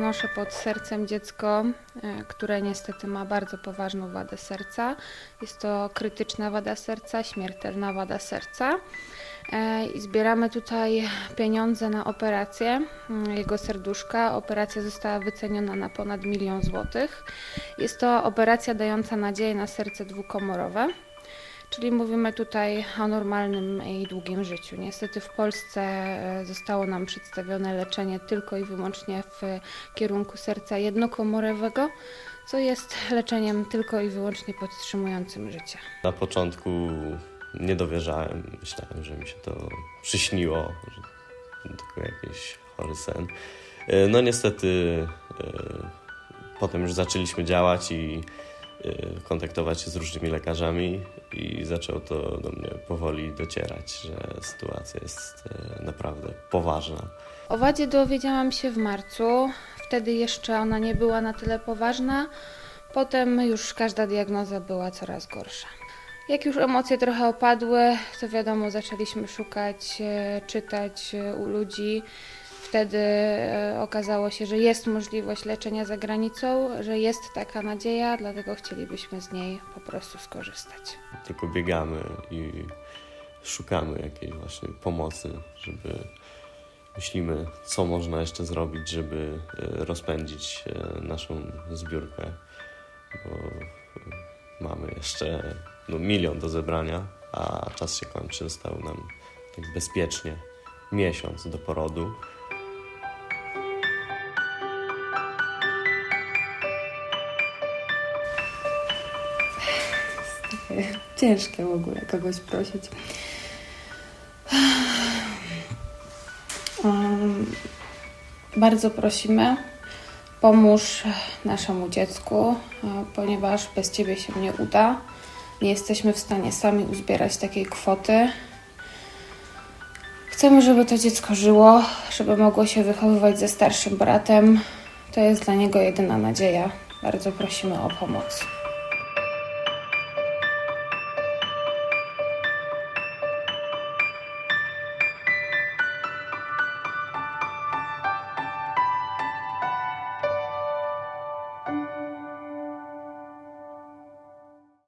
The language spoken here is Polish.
Noszę pod sercem dziecko, e, które niestety ma bardzo poważną wadę serca. Jest to krytyczna wada serca, śmiertelna wada serca. E, I zbieramy tutaj pieniądze na operację mm, jego serduszka. Operacja została wyceniona na ponad milion złotych. Jest to operacja dająca nadzieję na serce dwukomorowe. Czyli mówimy tutaj o normalnym i długim życiu. Niestety w Polsce e, zostało nam przedstawione leczenie tylko i wyłącznie w kierunku serca jednokomorowego, co jest leczeniem tylko i wyłącznie podtrzymującym życie. Na początku nie dowierzałem, myślałem, że mi się to przyśniło, że tylko jakiś chory sen. E, No niestety e, potem już zaczęliśmy działać i kontaktować się z różnymi lekarzami i zaczęło to do mnie powoli docierać, że sytuacja jest e, naprawdę poważna. O wadzie dowiedziałam się w marcu. Wtedy jeszcze ona nie była na tyle poważna. Potem już każda diagnoza była coraz gorsza. Jak już emocje trochę opadły, to wiadomo, zaczęliśmy szukać, e, czytać e, u ludzi. Wtedy e, okazało się, że jest możliwość leczenia za granicą, że jest taka nadzieja, dlatego chcielibyśmy z niej po prostu skorzystać. Tylko biegamy i szukamy jakiejś właśnie pomocy, żeby myślimy, co można jeszcze zrobić, żeby e, rozpędzić e, naszą zbiórkę, bo mamy jeszcze no, milion do zebrania, a czas się kończy. Został nam tak bezpiecznie miesiąc do porodu. Ciężkie w ogóle kogoś prosić. Bardzo prosimy, pomóż naszemu dziecku, e, ponieważ bez Ciebie się nie uda. Nie jesteśmy w stanie sami uzbierać takiej kwoty. Chcemy, żeby to dziecko żyło, żeby mogło się wychowywać ze starszym bratem. To jest dla niego jedyna nadzieja. Bardzo prosimy o pomoc.